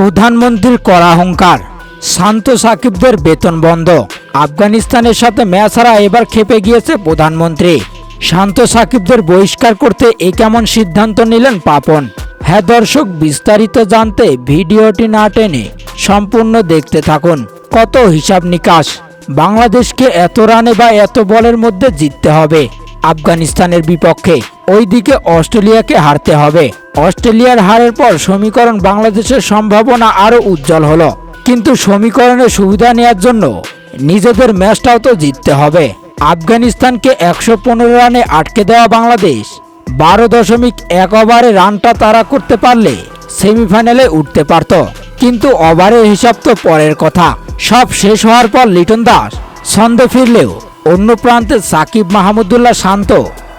প্রধানমন্ত্রীর করা হুঙ্কার। শান্ত সাকিবদের বেতন বন্ধ। আফগানিস্তানের সাথে ম্যাচ হারা এবার খেপে গিয়েছে প্রধানমন্ত্রী। শান্ত সাকিবদের বহিষ্কার করতে এ কেমন সিদ্ধান্ত নিলেন পাপন? হ্যাঁ দর্শক, বিস্তারিত জানতে ভিডিওটি না টেনে সম্পূর্ণ দেখতে থাকুন। কত হিসাব নিকাশ? বাংলাদেশকে এত রানে বা এত বলের মধ্যে জিততে হবে। আফগানিস্তানের বিপক্ষে। ওইদিকে অস্ট্রেলিয়াকে হারতে হবে। অস্ট্রেলিয়ার হারের পর সমীকরণ বাংলাদেশের সম্ভাবনা আরও উজ্জ্বল হলো। কিন্তু সমীকরণের সুবিধা নেওয়ার জন্য নিজেদের ম্যাচটাও তো জিততে হবে। আফগানিস্তানকে একশো পনেরো রানে আটকে দেওয়া বাংলাদেশ, বারো দশমিক এক ওভারে রানটা তারা করতে পারলে সেমিফাইনালে উঠতে পারত। কিন্তু ওভারের হিসাব তো পরের কথা। সব শেষ হওয়ার পর লিটন দাস ছন্দে ফিরলেও অন্য প্রান্তে সাকিব মাহমুদুল্লাহ শান্ত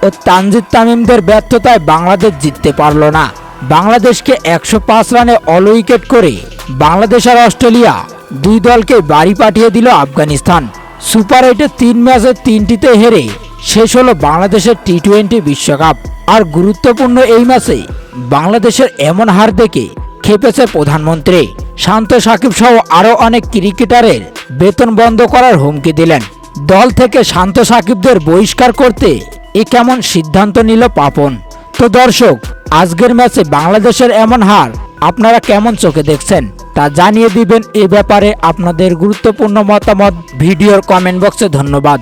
ও তানজিদ তামিমদের ব্যর্থতায় বাংলাদেশ জিততে পারল না। বাংলাদেশকে একশো পাঁচ রানে অল উইকেট করে বাংলাদেশ আর অস্ট্রেলিয়া দুই দলকে বাড়ি পাঠিয়ে দিল আফগানিস্তান। সুপার এইটে তিন ম্যাচের তিনটিতে হেরে শেষ হলো বাংলাদেশের টি টোয়েন্টি বিশ্বকাপ। আর গুরুত্বপূর্ণ এই ম্যাচে বাংলাদেশের এমন হার দেখে খেপেছে প্রধানমন্ত্রী। শান্ত, সাকিব সহ আরও অনেক ক্রিকেটারের বেতন বন্ধ করার হুমকি দিলেন। দল থেকে শান্ত সাকিবদের বহিষ্কার করতে এ কেমন সিদ্ধান্ত নিল পাপন? তো দর্শক, আজকের ম্যাচে বাংলাদেশের এমন হার আপনারা কেমন চোখে দেখছেন তা জানিয়ে দিবেন এ ব্যাপারে আপনাদের গুরুত্বপূর্ণ মতামত। ভিডিওর কমেন্ট বক্সে ধন্যবাদ।